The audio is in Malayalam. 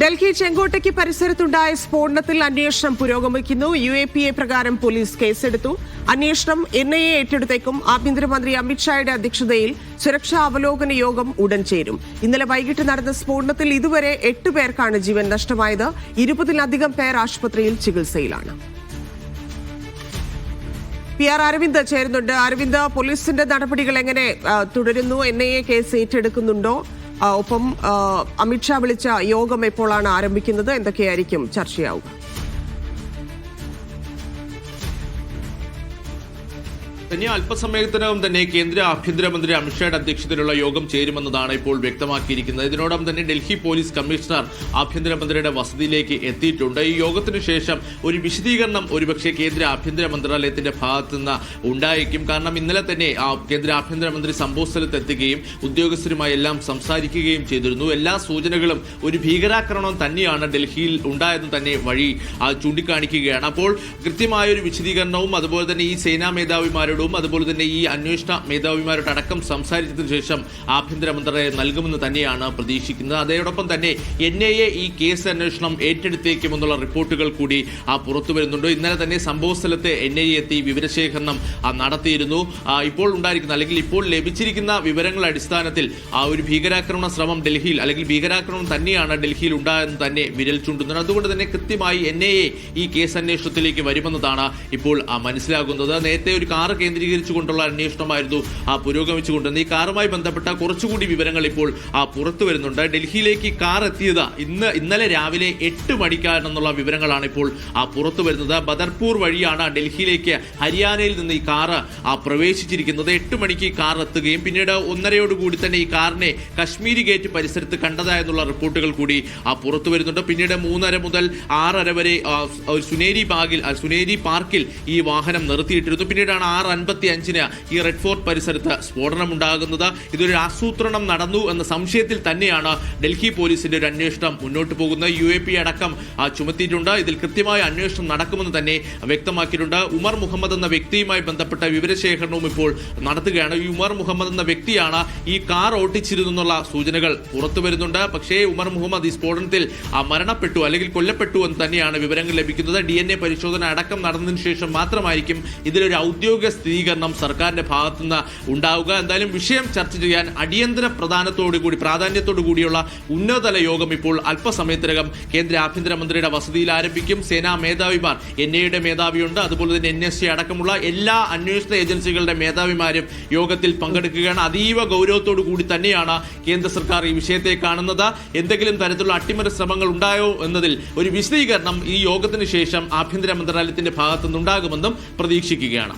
ഡൽഹി ചെങ്കോട്ടയ്ക്ക് പരിസരത്തുണ്ടായ സ്ഫോടനത്തിൽ അന്വേഷണം പുരോഗമിക്കുന്നു. യു എ പി എ പ്രകാരം പോലീസ് കേസെടുത്തു. അന്വേഷണം എൻ ഐ എ ഏറ്റെടുത്തേക്കും. ആഭ്യന്തരമന്ത്രി അമിത്ഷായുടെ അധ്യക്ഷതയിൽ സുരക്ഷാ അവലോകന യോഗം ഉടൻ ചേരും. ഇന്നലെ വൈകിട്ട് നടന്ന സ്ഫോടനത്തിൽ ഇതുവരെ എട്ട് പേർക്കാണ് ജീവൻ നഷ്ടമായത്. ഇരുപതിലധികം പേർ ആശുപത്രിയിൽ ചികിത്സയിലാണ്. പി ആർ അരവിന്ദ് ചേരുന്നുണ്ട്. അരവിന്ദ് പോലീസിന്റെ നടപടികൾ എങ്ങനെ തുടരുന്നു? എൻ ഐ എ കേസ് ഏറ്റെടുക്കുന്നുണ്ടോ? ഒപ്പം അമിത്ഷാ വിളിച്ച യോഗം എപ്പോഴാണ് ആരംഭിക്കുന്നത്? എന്തൊക്കെയായിരിക്കും ചർച്ചയാവുക? തന്നെ അല്പസമയത്തിനകം തന്നെ കേന്ദ്ര ആഭ്യന്തരമന്ത്രി അമിത്ഷായുടെ അധ്യക്ഷതയിലുള്ള യോഗം ചേരുമെന്നതാണ് ഇപ്പോൾ വ്യക്തമാക്കിയിരിക്കുന്നത്. ഇതിനോടൊപ്പം തന്നെ ഡൽഹി പോലീസ് കമ്മീഷണർ ആഭ്യന്തരമന്ത്രിയുടെ വസതിയിലേക്ക് എത്തിയിട്ടുണ്ട്. ഈ യോഗത്തിന് ശേഷം ഒരു വിശദീകരണം ഒരുപക്ഷെ കേന്ദ്ര ആഭ്യന്തര മന്ത്രാലയത്തിന്റെ ഭാഗത്തു നിന്ന് ഉണ്ടായേക്കും. കാരണം ഇന്നലെ തന്നെ കേന്ദ്ര ആഭ്യന്തരമന്ത്രി സംഭവ സ്ഥലത്ത് എത്തുകയും ഉദ്യോഗസ്ഥരുമായി എല്ലാം സംസാരിക്കുകയും ചെയ്തിരുന്നു. എല്ലാ സൂചനകളും ഒരു ഭീകരാക്രമണം തന്നെയാണ് ഡൽഹിയിൽ ഉണ്ടായതെന്ന് തന്നെ വഴി ചൂണ്ടിക്കാണിക്കുകയാണ്. അപ്പോൾ കൃത്യമായ ഒരു വിശദീകരണവും അതുപോലെ തന്നെ ഈ സേനാ മേധാവിമാരോടും അതുപോലെ തന്നെ ഈ അന്വേഷണ മേധാവിമാരോട് അടക്കം സംസാരിച്ചതിനു ശേഷം ആഭ്യന്തര മന്ത്രാലയം നൽകുമെന്ന് തന്നെയാണ് പ്രതീക്ഷിക്കുന്നത്. അതോടൊപ്പം തന്നെ എൻ ഐ എ ഈ കേസ് അന്വേഷണം ഏറ്റെടുത്തേക്കുമെന്നുള്ള റിപ്പോർട്ടുകൾ കൂടി പുറത്തു വരുന്നുണ്ട്. ഇന്നലെ തന്നെ സംഭവ സ്ഥലത്ത് എൻ ഐ എത്തി വിവരശേഖരണം നടത്തിയിരുന്നു. ഇപ്പോൾ ഉണ്ടായിരിക്കുന്ന അല്ലെങ്കിൽ ഇപ്പോൾ ലഭിച്ചിരിക്കുന്ന വിവരങ്ങളുടെ അടിസ്ഥാനത്തിൽ ആ ഒരു ഭീകരാക്രമണ ശ്രമം ഡൽഹിയിൽ അല്ലെങ്കിൽ ഭീകരാക്രമണം തന്നെയാണ് ഡൽഹിയിൽ ഉണ്ടായെന്ന് തന്നെ വിരൽ ചൂണ്ടുന്നത് അതുകൊണ്ട് തന്നെ കൃത്യമായി എൻ ഐ എ ഈ കേസ് അന്വേഷണത്തിലേക്ക് വരുമെന്നതാണ് ഇപ്പോൾ മനസ്സിലാകുന്നത്. നേരത്തെ ഒരു കാറ് കേന്ദ്രീകരിച്ചുകൊണ്ടുള്ള അന്വേഷണമായിരുന്നു ആ പുരോഗമിച്ചുകൊണ്ട്. ഈ കാറുമായി ബന്ധപ്പെട്ട കുറച്ചുകൂടി വിവരങ്ങൾ ഇപ്പോൾ പുറത്തു വരുന്നുണ്ട്. ഡൽഹിയിലേക്ക് കാർ എത്തിയത് ഇന്ന് ഇന്നലെ രാവിലെ എട്ട് മണിക്കാണെന്നുള്ള വിവരങ്ങളാണ് ഇപ്പോൾ പുറത്തു വരുന്നത്. ബദർപൂർ വഴിയാണ് ഡൽഹിയിലേക്ക് ഹരിയാനയിൽ നിന്ന് ഈ കാറ് ആ പ്രവേശിച്ചിരിക്കുന്നത്. എട്ട് മണിക്ക് ഈ കാർ എത്തുകയും പിന്നീട് ഒന്നരയോടുകൂടി തന്നെ ഈ കാറിനെ കശ്മീരി ഗേറ്റ് പരിസരത്ത് കണ്ടതായെന്നുള്ള റിപ്പോർട്ടുകൾ കൂടി പുറത്തു വരുന്നുണ്ട്. പിന്നീട് മൂന്നര മുതൽ ആറര വരെ സുനേരി ബാഗിൽ സുനേരി പാർക്കിൽ ഈ വാഹനം നിർത്തിയിട്ടിരുന്നു. പിന്നീടാണ് ആറ് അൻപത്തി അഞ്ചിന് ഈ റെഡ് ഫോർട്ട് പരിസരത്ത് സ്ഫോടനം ഉണ്ടാകുന്നത് ഇതൊരു ആസൂത്രണം നടന്നു എന്ന സംശയത്തിൽ തന്നെയാണ് ഡൽഹി പോലീസിന്റെ ഒരു അന്വേഷണം മുന്നോട്ട് പോകുന്നത്. യു എ പി അടക്കം ചുമത്തിയിട്ടുണ്ട്. ഇതിൽ കൃത്യമായ അന്വേഷണം നടക്കുമെന്ന് തന്നെ വ്യക്തമാക്കിയിട്ടുണ്ട്. ഉമർ മുഹമ്മദ് എന്ന വ്യക്തിയുമായി ബന്ധപ്പെട്ട വിവരശേഖരണവും ഇപ്പോൾ നടത്തുകയാണ്. ഈ ഉമർ മുഹമ്മദ് എന്ന വ്യക്തിയാണ് ഈ കാർ ഓട്ടിച്ചിരുന്നു എന്നുള്ള സൂചനകൾ പുറത്തു വരുന്നുണ്ട്. പക്ഷേ ഉമർ മുഹമ്മദ് ഈ സ്ഫോടനത്തിൽ മരണപ്പെട്ടു അല്ലെങ്കിൽ കൊല്ലപ്പെട്ടു എന്ന് തന്നെയാണ് വിവരങ്ങൾ ലഭിക്കുന്നത്. ഡി പരിശോധന അടക്കം നടന്നതിന് ശേഷം മാത്രമായിരിക്കും ഇതിലൊരു ഔദ്യോഗിക സ്ഥിരീകരണം സർക്കാരിന്റെ ഭാഗത്തുനിന്ന് ഉണ്ടാവുക. എന്തായാലും വിഷയം ചർച്ച ചെയ്യാൻ അടിയന്തര പ്രധാനത്തോടു കൂടി പ്രാധാന്യത്തോടു കൂടിയുള്ള ഉന്നതതല യോഗം ഇപ്പോൾ അല്പസമയത്തിനകം കേന്ദ്ര ആഭ്യന്തരമന്ത്രിയുടെ വസതിയിൽ ആരംഭിക്കും. സേനാ മേധാവിമാർ എൻ ഐയുടെ മേധാവിയുണ്ട്. അതുപോലെ തന്നെ എൻ എസ് അടക്കമുള്ള എല്ലാ അന്വേഷണ ഏജൻസികളുടെ മേധാവിമാരും യോഗത്തിൽ പങ്കെടുക്കുകയാണ്. അതീവ ഗൗരവത്തോടു കൂടി തന്നെയാണ് കേന്ദ്ര സർക്കാർ ഈ വിഷയത്തെ കാണുന്നത്. എന്തെങ്കിലും തരത്തിലുള്ള അട്ടിമറി ശ്രമങ്ങൾ ഉണ്ടായോ എന്നതിൽ ഒരു വിശദീകരണം ഈ യോഗത്തിന് ശേഷം ആഭ്യന്തര മന്ത്രാലയത്തിന്റെ ഭാഗത്തുനിന്നുണ്ടാകുമെന്നും പ്രതീക്ഷിക്കുകയാണ്.